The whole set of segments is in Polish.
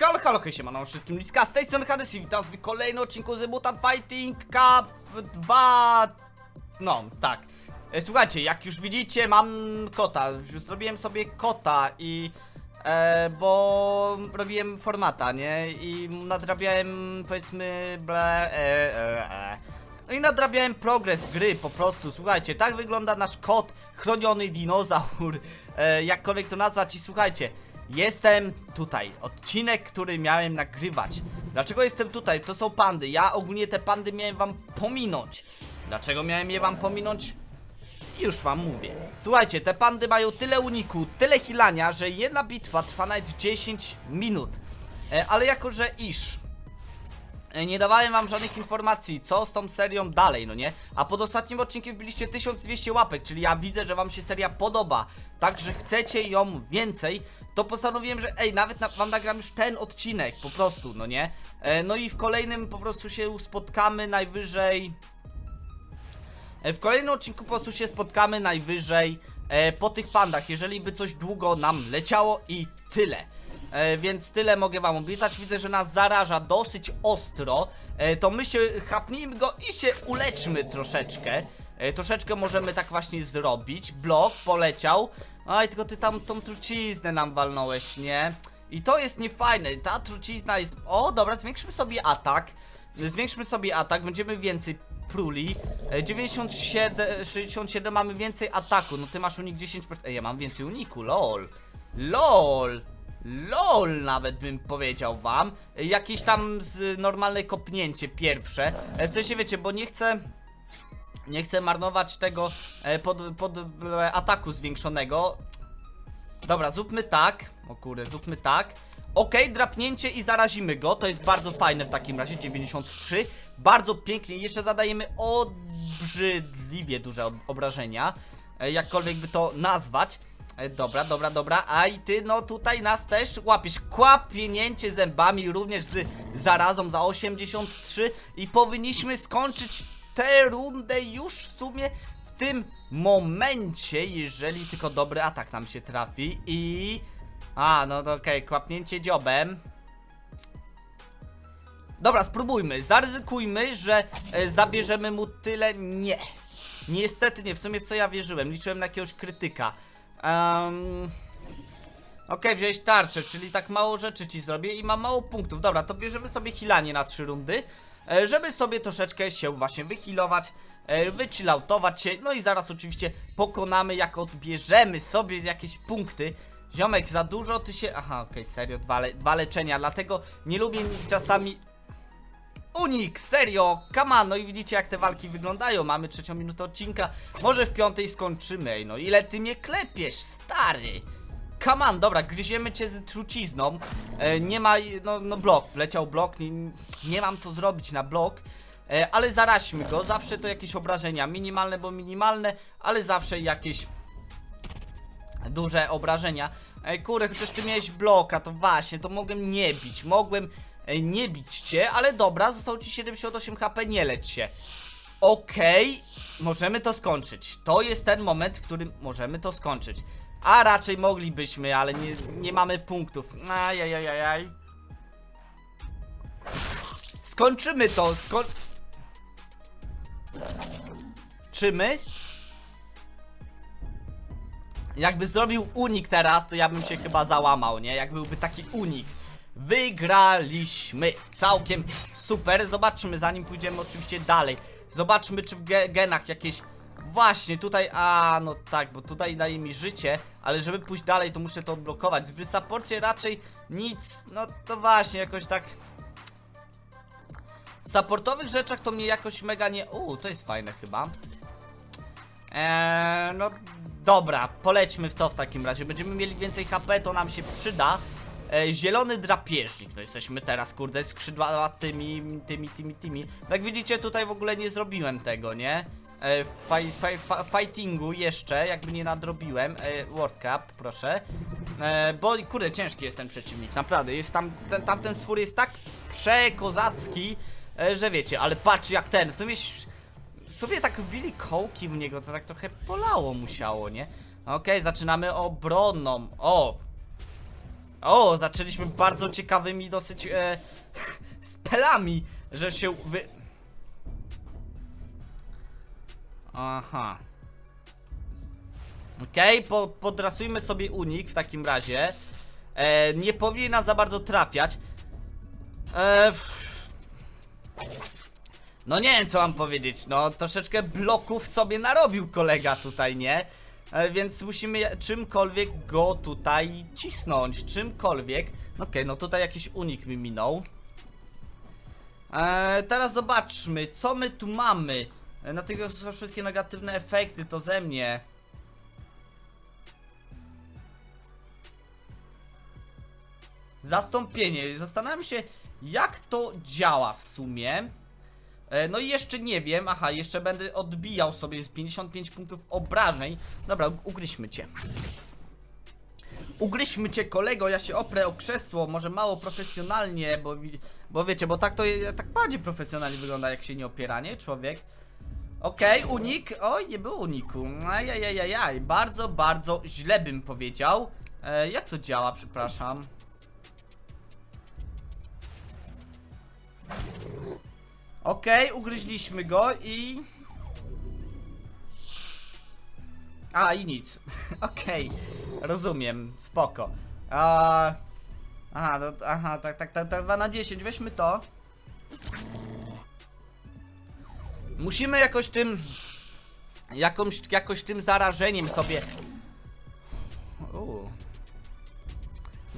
Halo, halo, hej, siemano wszystkim, Liska z tej strony Hades i witam w kolejnym odcinku z Mutant Fighting Cup 2 No, tak e, Słuchajcie, jak już widzicie, mam kota, już zrobiłem sobie kota i... E, bo robiłem formata, nie? I nadrabiałem, powiedzmy, ble, e, e, e. No i nadrabiałem progres gry po prostu, słuchajcie, tak wygląda nasz kot, chroniony dinozaur, e, jakkolwiek to nazwać i słuchajcie, jestem tutaj, odcinek, który miałem nagrywać. Dlaczego jestem tutaj? To są pandy, ja ogólnie te pandy miałem wam pominąć. Dlaczego miałem je wam pominąć? Już wam mówię. Słuchajcie, te pandy mają tyle uniku, tyle hilania, że jedna bitwa trwa nawet 10 minut. E, ale jako, że iż Nie dawałem wam żadnych informacji, co z tą serią dalej, no nie? A pod ostatnim odcinkiem wbiliście 1200 łapek, czyli ja widzę, że wam się seria podoba. Także chcecie ją więcej, to postanowiłem, że ej, nawet na, wam nagram już ten odcinek, po prostu, no nie? E, no i w kolejnym po prostu się spotkamy najwyżej... E, W kolejnym odcinku po prostu się spotkamy najwyżej e, po tych pandach, jeżeli by coś długo nam leciało i tyle. E, więc tyle mogę wam obiecać. Widzę, że nas zaraża dosyć ostro. E, to my się chapnijmy go i się uleczmy troszeczkę. E, troszeczkę możemy tak właśnie zrobić. Blok poleciał. Aj, tylko ty tam tą truciznę nam walnąłeś, nie? I to jest niefajne. Ta trucizna jest... O, dobra, zwiększmy sobie atak. Zwiększmy sobie atak, będziemy więcej pruli. E, 97, 67 mamy więcej ataku. No ty masz unik 10%. Ej, ja mam więcej uniku, lol. LOL. LOL nawet bym powiedział wam. Jakieś tam z normalne kopnięcie pierwsze. E, W sensie wiecie, bo nie chcę. Nie chcę marnować tego e, pod, pod e, ataku zwiększonego. Dobra, zróbmy tak. O kurde, zróbmy tak. Okej, drapnięcie i zarazimy go. To jest bardzo fajne w takim razie. 93. Bardzo pięknie. Jeszcze zadajemy obrzydliwie duże ob- obrażenia. Jakkolwiek by to nazwać. E, dobra, dobra, dobra. A i ty, no tutaj nas też łapiesz. Kłapienięcie zębami również z zarazą za 83. I powinniśmy skończyć tę rundę już w sumie w tym momencie, jeżeli tylko dobry atak nam się trafi i... A, no to okej, kłapnięcie dziobem. Dobra, spróbujmy, zaryzykujmy, że e, zabierzemy mu tyle... Nie. Niestety nie, w sumie w co ja wierzyłem, liczyłem na jakiegoś krytyka. Um... Okej, wziąłeś tarczę, czyli tak mało rzeczy ci zrobię i mam mało punktów. Dobra, to bierzemy sobie hilanie na trzy rundy, e, żeby sobie troszeczkę się właśnie wyhealować, e, wychillautować się, no i zaraz oczywiście pokonamy, jak odbierzemy sobie jakieś punkty. Ziomek, za dużo ty się... Aha, okej, serio, dwa, le... dwa leczenia, dlatego nie lubię czasami... Unik, serio, come on, no i widzicie jak te walki wyglądają, mamy trzecią minutę odcinka, może w piątej skończymy, ej, no ile ty mnie klepiesz, stary? On, dobra, gryziemy cię z trucizną. E, nie ma, no, no blok, leciał blok, nie, nie mam co zrobić na blok. E, ale zaraźmy go, zawsze to jakieś obrażenia, minimalne bo minimalne, ale zawsze jakieś duże obrażenia. Ej, kurde, chociaż ty miałeś bloka, to właśnie, to mogłem nie bić, mogłem nie bić cię, ale dobra, zostało ci 78 HP, nie leć się. Okej, możemy to skończyć. To jest ten moment, w którym możemy to skończyć. A raczej moglibyśmy, ale nie, nie mamy punktów. Ajajajajaj. Skończymy to, skoń... Czymy? Jakby zrobił unik teraz, to ja bym się chyba załamał, nie? Jak byłby taki unik. Wygraliśmy. Całkiem super. Zobaczmy, zanim pójdziemy oczywiście dalej. Zobaczmy, czy w ge genach jakieś... Właśnie, tutaj... A, no tak, bo tutaj daje mi życie, ale żeby pójść dalej, to muszę to odblokować. W supporcie raczej nic... No to właśnie, jakoś tak... W supportowych rzeczach to mnie jakoś mega nie... Uuu, to jest fajne chyba. Eee, no dobra, polećmy w to w takim razie. Będziemy mieli więcej HP, to nam się przyda. E, zielony drapieżnik, no jesteśmy teraz, kurde, skrzydłatymi, tymi, tymi, tymi. No Jak widzicie, tutaj w ogóle nie zrobiłem tego, nie? E, fi, fightingu jeszcze, jakby nie nadrobiłem. E, World Cup, proszę. E, bo, kurde, ciężki jest ten przeciwnik, naprawdę. Jest tam, ten, tamten stwór jest tak przekozacki, e, że wiecie, ale patrz jak ten, w sumie w tak wbili kołki w niego, to tak trochę polało musiało, nie? Okej, zaczynamy obronną. O! O, zaczęliśmy bardzo ciekawymi dosyć e, spelami, że się wy... Aha. Okej, po, podrasujmy sobie unik w takim razie. E, nie powinien za bardzo trafiać. E, no nie wiem co mam powiedzieć, no troszeczkę bloków sobie narobił kolega tutaj, nie? E, więc musimy czymkolwiek go tutaj cisnąć, czymkolwiek. No Okej, no tutaj jakiś unik mi minął. E, teraz zobaczmy, co my tu mamy. E, na tego są wszystkie negatywne efekty, to ze mnie. Zastąpienie. Zastanawiam się, jak to działa w sumie. E, No i jeszcze nie wiem, aha, jeszcze będę odbijał sobie z 55 punktów obrażeń. Dobra, ugryźmy cię. Ugryźmy cię, kolego, ja się oprę o krzesło, może mało profesjonalnie, bo, bo wiecie, bo tak to tak bardziej profesjonalnie wygląda, jak się nie opiera, nie, człowiek? Okej, unik, oj, nie było uniku, ajajajajaj, bardzo, bardzo źle bym powiedział. E, jak to działa, przepraszam? Okej, ugryźliśmy go i... A, i nic. Okej, rozumiem, spoko. A... Aha, no, aha, tak, tak, tak, tak, 2 na 10, weźmy to. Musimy jakoś tym... Jakąś, jakoś tym zarażeniem sobie...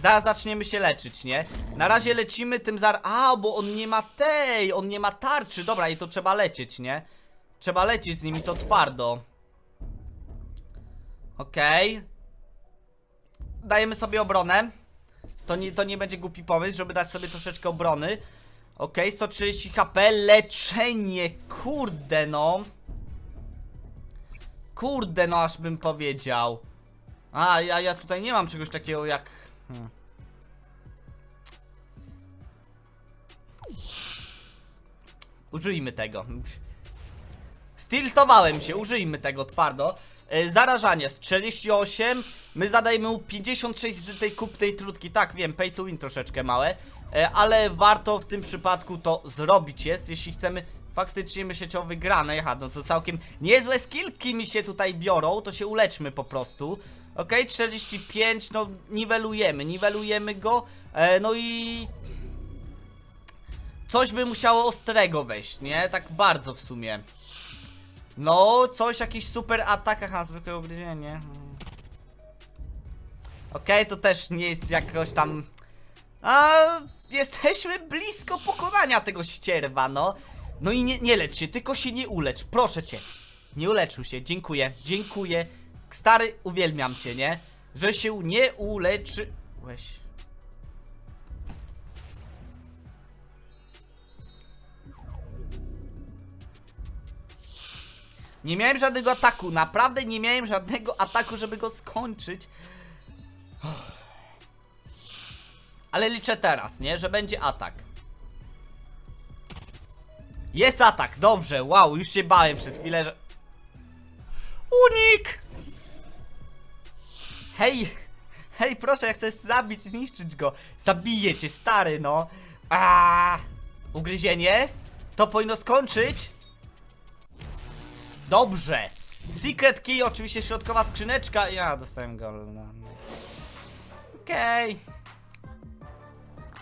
Zaraz zaczniemy się leczyć, nie? Na razie lecimy tym zar... A, bo on nie ma tej, on nie ma tarczy. Dobra, i to trzeba lecieć, nie? Trzeba lecieć z nimi, to twardo. Okej. Dajemy sobie obronę. To nie, to nie będzie głupi pomysł, żeby dać sobie troszeczkę obrony. Okej, 130 HP, leczenie, kurde no. Kurde no, aż bym powiedział. A, ja, ja tutaj nie mam czegoś takiego jak... Hmm. Użyjmy tego. Stiltowałem się, użyjmy tego twardo. E, zarażanie z 48, my zadajemy mu 56 z tej kup tej trutki. Tak, wiem, pay to win troszeczkę małe, e, ale warto w tym przypadku to zrobić jest, jeśli chcemy faktycznie myśleć o wygranej. Aha, no to całkiem niezłe skillki mi się tutaj biorą, to się uleczmy po prostu. Okej, 45, no niwelujemy, niwelujemy go, e, no i coś by musiało ostrego wejść, nie? Tak bardzo w sumie. No, coś, jakiś super atak, aha, zwykłe ugryzienie. Okej, to też nie jest jakoś tam... A, jesteśmy blisko pokonania tego ścierwa, no. No i nie, nie lecz się, tylko się nie ulecz, proszę cię. Nie uleczył się, dziękuję, dziękuję. Stary, uwielbiam cię, nie? Że się nie uleczyłeś. Nie miałem żadnego ataku, naprawdę nie miałem żadnego ataku, żeby go skończyć. Ale liczę teraz, nie? Że będzie atak. Jest atak, dobrze, wow, już się bałem przez chwilę, że... Unik! Hej, hej, proszę, ja chcę zabić, zniszczyć go. Zabiję cię, stary, no. A, Ugryzienie? To powinno skończyć? Dobrze. Secret key, oczywiście środkowa skrzyneczka. Ja dostałem go. Okej.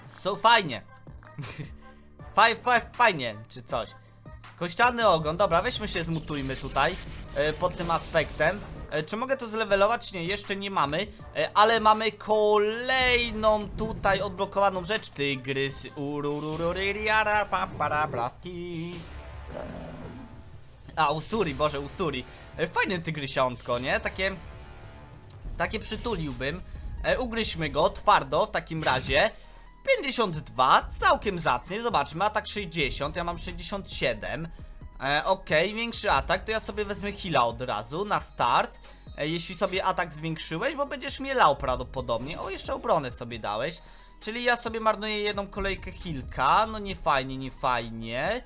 So fajnie. Faj, faj, fajnie, czy coś. Kościany ogon, dobra, weźmy się zmutujmy tutaj e, pod tym aspektem. E, czy mogę to zlewelować? Nie, jeszcze nie mamy, e, ale mamy kolejną tutaj odblokowaną rzecz. Tygrys, urururuririara, papara, blaski. A, Usuri, Boże, Usuri. E, Fajne tygrysiątko, nie? Takie... Takie przytuliłbym. E, ugryźmy go twardo w takim razie. 52, całkiem zacnie, zobaczmy, atak 60, ja mam 67. E, Okej, większy atak, to ja sobie wezmę heala od razu, na start. E, jeśli sobie atak zwiększyłeś, bo będziesz mnie lał prawdopodobnie. O, jeszcze obronę sobie dałeś. Czyli ja sobie marnuję jedną kolejkę healka, no nie fajnie, nie fajnie.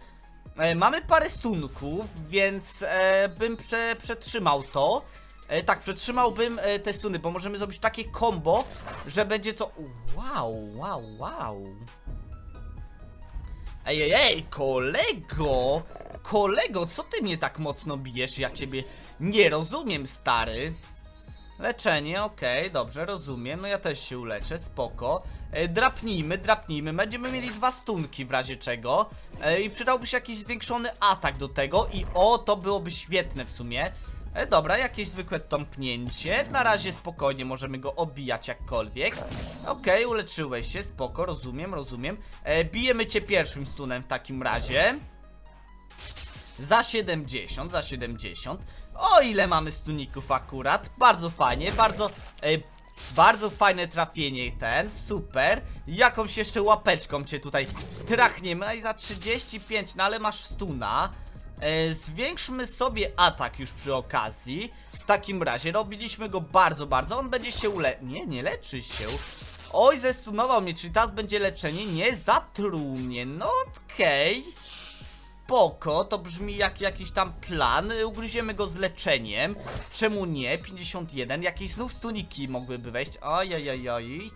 E, mamy parę stunków, więc e, bym prze, przetrzymał to. E, tak, przetrzymałbym e, te stuny, bo możemy zrobić takie combo, że będzie to... Wow, wow, wow. Ej, ej, ej, kolego! Kolego, co ty mnie tak mocno bijesz? Ja ciebie nie rozumiem, stary. Leczenie, okej, dobrze, rozumiem. No ja też się uleczę, spoko. E, drapnijmy, drapnijmy. Będziemy mieli dwa stunki w razie czego. E, I przydałby się jakiś zwiększony atak do tego. I o, to byłoby świetne w sumie. E, dobra, jakieś zwykłe tąpnięcie. Na razie spokojnie możemy go obijać jakkolwiek. Okej, uleczyłeś się, spoko, rozumiem, rozumiem. E, bijemy cię pierwszym stunem w takim razie. Za 70, za 70. O ile mamy stuników akurat. Bardzo fajnie, bardzo. E, bardzo fajne trafienie ten, super. Jakąś jeszcze łapeczką cię tutaj trachniemy. I za 35, no ale masz stuna. E, zwiększmy sobie atak już przy okazji. W takim razie robiliśmy go bardzo, bardzo. On będzie się ule... Nie, nie leczy się. Oj, zestunował mnie, czyli teraz będzie leczenie. Nie zatruł mnie. No okej. Spoko, to brzmi jak jakiś tam plan. Ugryziemy go z leczeniem. Czemu nie? 51. Jakieś znów stuniki mogłyby wejść. Ojojojoj.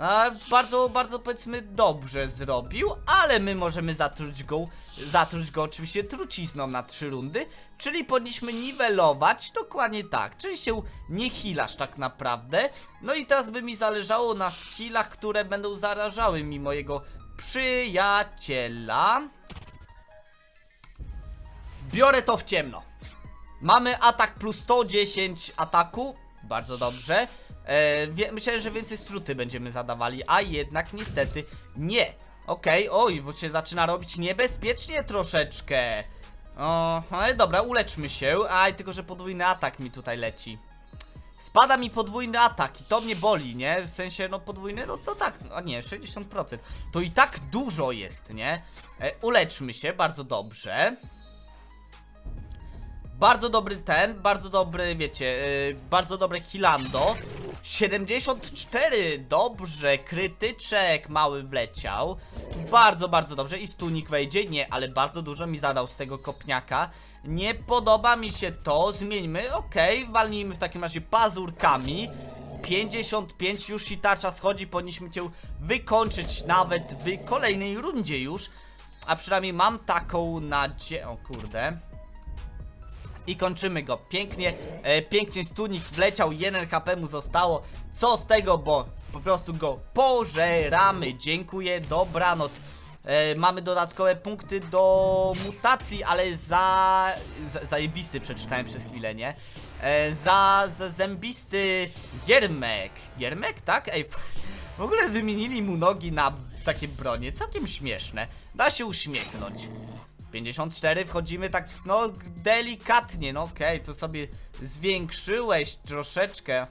A, bardzo, bardzo powiedzmy dobrze zrobił, ale my możemy zatruć go, zatruć go oczywiście trucizną na trzy rundy, czyli powinniśmy niwelować, dokładnie tak, czyli się nie healasz tak naprawdę. No i teraz by mi zależało na skillach, które będą zarażały mi mojego przyjaciela. Biorę to w ciemno. Mamy atak plus 110 ataku. Bardzo dobrze. E, myślałem, że więcej struty będziemy zadawali, a jednak niestety nie. Okej, oj, bo się zaczyna robić niebezpiecznie troszeczkę. O, ale dobra, uleczmy się. Aj, tylko że podwójny atak mi tutaj leci. Spada mi podwójny atak i to mnie boli, nie? W sensie, no podwójny, no to tak, a nie, 60%. To i tak dużo jest, nie? E, uleczmy się, bardzo dobrze. Bardzo dobry ten, bardzo dobry, wiecie, yy, bardzo dobre Hilando. 74, dobrze, krytyczek mały wleciał. Bardzo, bardzo dobrze i stunik wejdzie, nie, ale bardzo dużo mi zadał z tego kopniaka. Nie podoba mi się to, zmieńmy, okej, walnijmy w takim razie pazurkami. 55 już i tarcza schodzi, powinniśmy cię wykończyć nawet w kolejnej rundzie już. A przynajmniej mam taką nadzieję, o kurde. I kończymy go. Pięknie, e, pięknie stunik wleciał, 1 HP mu zostało. Co z tego, bo po prostu go pożeramy. Dziękuję, dobranoc. E, Mamy dodatkowe punkty do mutacji, ale za... za zajebisty przeczytałem przez chwilę, nie? E, za, za zębisty giermek. Giermek, tak? Ej, w ogóle wymienili mu nogi na takie bronie, całkiem śmieszne. Da się uśmiechnąć 54, wchodzimy tak, no, delikatnie, no okej, to sobie zwiększyłeś troszeczkę.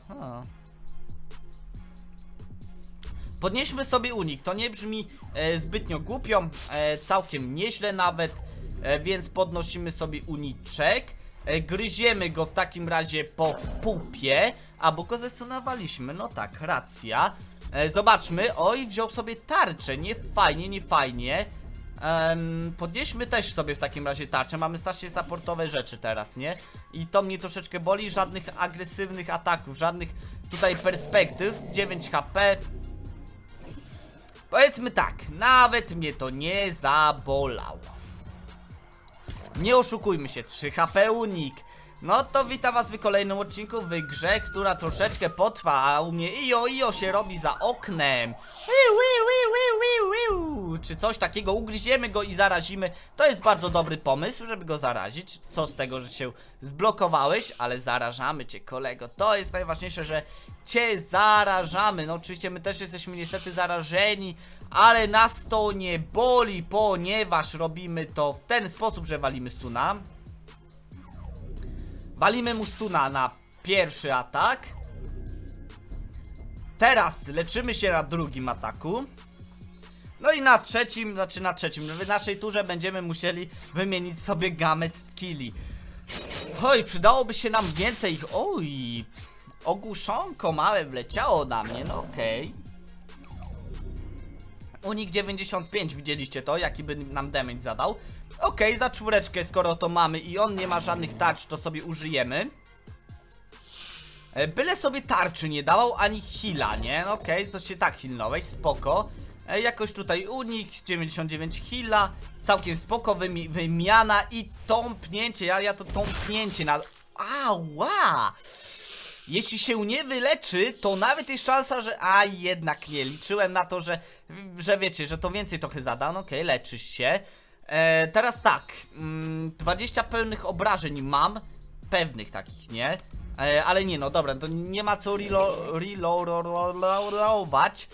Podnieśmy sobie unik, to nie brzmi e, zbytnio głupio, e, całkiem nieźle nawet, e, więc podnosimy sobie uniczek. E, gryziemy go w takim razie po pupie, a bo go zestunowaliśmy, no tak, racja. E, zobaczmy, oj, wziął sobie tarczę, nie fajnie, nie fajnie. Em, podnieśmy też sobie w takim razie tarczę. Mamy strasznie supportowe rzeczy teraz, nie? I to mnie troszeczkę boli. Żadnych agresywnych ataków, żadnych tutaj perspektyw. 9 HP. Powiedzmy tak, nawet mnie to nie zabolało. Nie oszukujmy się, 3 HP unik. No to witam was w kolejnym odcinku w grze, która troszeczkę potrwa, a u mnie ijo ijo się robi za oknem. Czy coś takiego, ugryziemy go i zarazimy. To jest bardzo dobry pomysł, żeby go zarazić. Co z tego, że się zblokowałeś, ale zarażamy cię kolego. To jest najważniejsze, że cię zarażamy. No oczywiście my też jesteśmy niestety zarażeni, ale nas to nie boli, ponieważ robimy to w ten sposób, że walimy stuna. Walimy mu stuna na pierwszy atak. Teraz leczymy się na drugim ataku. No i na trzecim, znaczy na trzecim, w naszej turze będziemy musieli wymienić sobie gamę skilli. Oj, przydałoby się nam więcej ich. Oj, ogłuszonko małe wleciało na mnie, no okej. Unik 95, widzieliście to, jaki by nam damage zadał. Okej, za czwóreczkę, skoro to mamy i on nie ma żadnych tarcz, to sobie użyjemy. E, Byle sobie tarczy nie dawał, ani heala, nie? Okej, to się tak healnąłeś, spoko. E, Jakoś tutaj unik, 99 heala, całkiem spoko, wymi wymiana i tąpnięcie, ja, ja to tąpnięcie na... Ała! Jeśli się nie wyleczy, to nawet jest szansa, że... A, jednak nie. Liczyłem na to, że... Że wiecie, że to więcej trochę zada. No okej, leczysz się. E, teraz tak. Mm, 20 pełnych obrażeń mam. Pewnych takich, nie? E, ale nie, no dobra, to nie ma co relo- reloadować.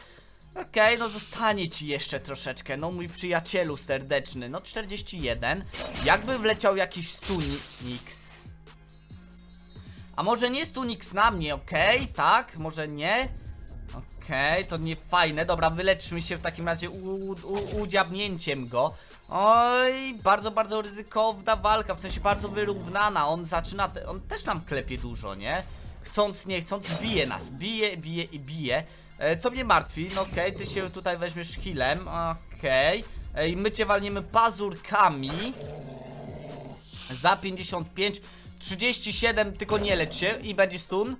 Okej, no zostanie ci jeszcze troszeczkę, no mój przyjacielu serdeczny, no 41. Jakby wleciał jakiś Stunix. A może nie Stunix na mnie, okej, tak? Może nie? Okej, to nie fajne. Dobra, wyleczmy się w takim razie u, u, udziabnięciem go. Oj, bardzo, bardzo ryzykowna walka, w sensie bardzo wyrównana. On zaczyna, te, on też nam klepie dużo, nie? Chcąc, nie chcąc, bije nas. Bije, bije i bije. E, co mnie martwi? No okej, ty się tutaj weźmiesz healem. Okej. Ej, my cię walniemy pazurkami. Za 55, 37, tylko nie lecz się i będzie stun.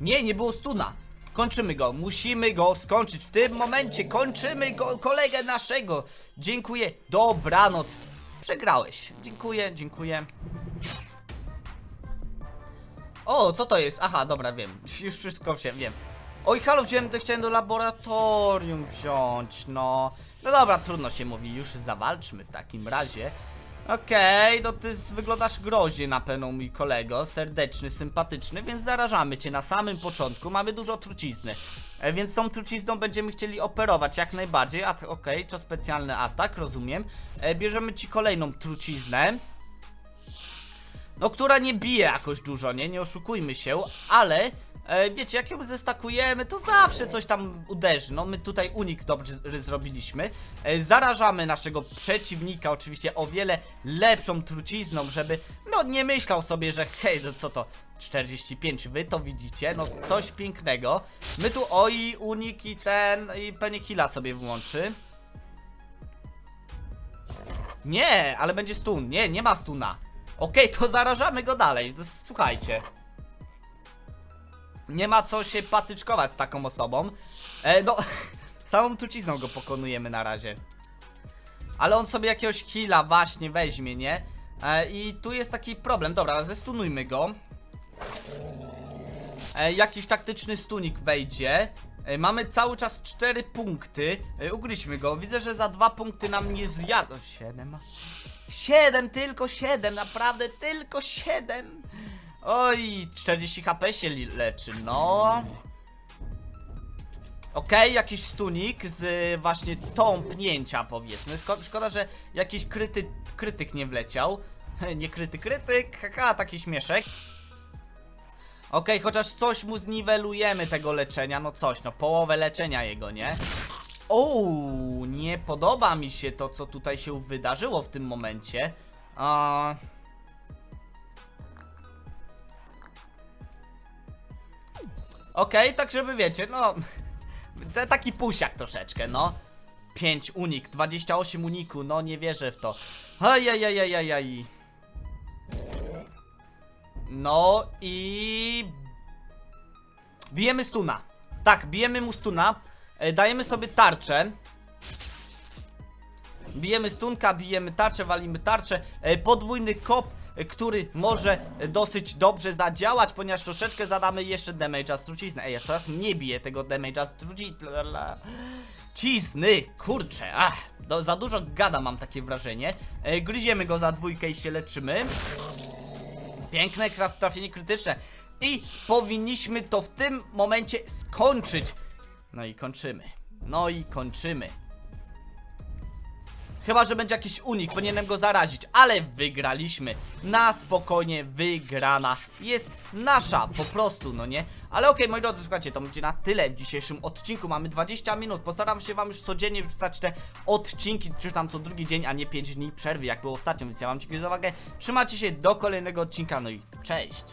Nie, nie było stuna. Kończymy go, musimy go skończyć w tym momencie. Kończymy go, kolegę naszego. Dziękuję, dobranoc. Przegrałeś. Dziękuję, dziękuję. O, co to jest? Aha, dobra, wiem. Już wszystko wiem, wiem. Oj, halo, wziąłem, chciałem do laboratorium wziąć, no. No dobra, trudno się mówi, już zawalczmy w takim razie. Okej, no ty wyglądasz groźnie na pewno, mój kolego, serdeczny, sympatyczny, więc zarażamy cię na samym początku, mamy dużo trucizny. E, więc tą trucizną będziemy chcieli operować jak najbardziej, okej, to specjalny atak, rozumiem. E, bierzemy ci kolejną truciznę. No, która nie bije jakoś dużo, nie? Nie oszukujmy się, ale e, wiecie, jak ją zestakujemy, to zawsze coś tam uderzy. No, my tutaj unik dobrze zrobiliśmy. E, zarażamy naszego przeciwnika, oczywiście o wiele lepszą trucizną, żeby, no, nie myślał sobie, że hej, no co to, 45, wy to widzicie, no, coś pięknego. My tu, oj, unik i ten, i pewnie heala sobie włączy. Nie, ale będzie stun. Nie, nie ma stuna. Okej, to zarażamy go dalej. Słuchajcie. Nie ma co się patyczkować z taką osobą. E, no, samą trucizną go pokonujemy na razie. Ale on sobie jakiegoś heala właśnie weźmie, nie? E, I tu jest taki problem. Dobra, zestunujmy go. E, jakiś taktyczny stunik wejdzie. E, mamy cały czas 4 punkty. E, ugryźmy go. Widzę, że za 2 punkty nam nie zjadł. 7. 7, tylko 7, naprawdę tylko 7. Oj, 40 HP się leczy, no. Okej, jakiś stunik z y, właśnie tąpnięcia powiedzmy. Szko szkoda, że jakiś kryty krytyk nie wleciał. nie kryty krytyk, haha, taki śmieszek. Okej, chociaż coś mu zniwelujemy tego leczenia, no coś, no połowę leczenia jego, nie? O, nie podoba mi się to, co tutaj się wydarzyło w tym momencie. A... Okej, tak żeby wiecie, no... Taki pusiak troszeczkę, no. 5 unik, 28 uniku, no nie wierzę w to. Ajajajajajaj. No i... Bijemy stuna. Tak, bijemy mu stuna. E, dajemy sobie tarczę. Bijemy stunka, bijemy tarczę, walimy tarczę. E, podwójny kop, e, który może dosyć dobrze zadziałać, ponieważ troszeczkę zadamy jeszcze damage'a z trucizny. Ej, ja coraz mniej biję tego damage'a z trucizny. Cizny, kurczę, ach, do, za dużo gada mam takie wrażenie. Gryziemy go za dwójkę i się leczymy. Piękne traf- trafienie krytyczne. I powinniśmy to w tym momencie skończyć. No i kończymy. No i kończymy. Chyba, że będzie jakiś unik, powinienem go zarazić, ale wygraliśmy. Na spokojnie wygrana jest nasza, po prostu, no nie? Ale okej, moi drodzy, słuchajcie, to będzie na tyle w dzisiejszym odcinku. Mamy 20 minut, postaram się wam już codziennie wrzucać te odcinki, czy tam co drugi dzień, a nie 5 dni przerwy, jak było ostatnio, więc ja wam dziękuję za uwagę. Trzymajcie się do kolejnego odcinka, no i cześć!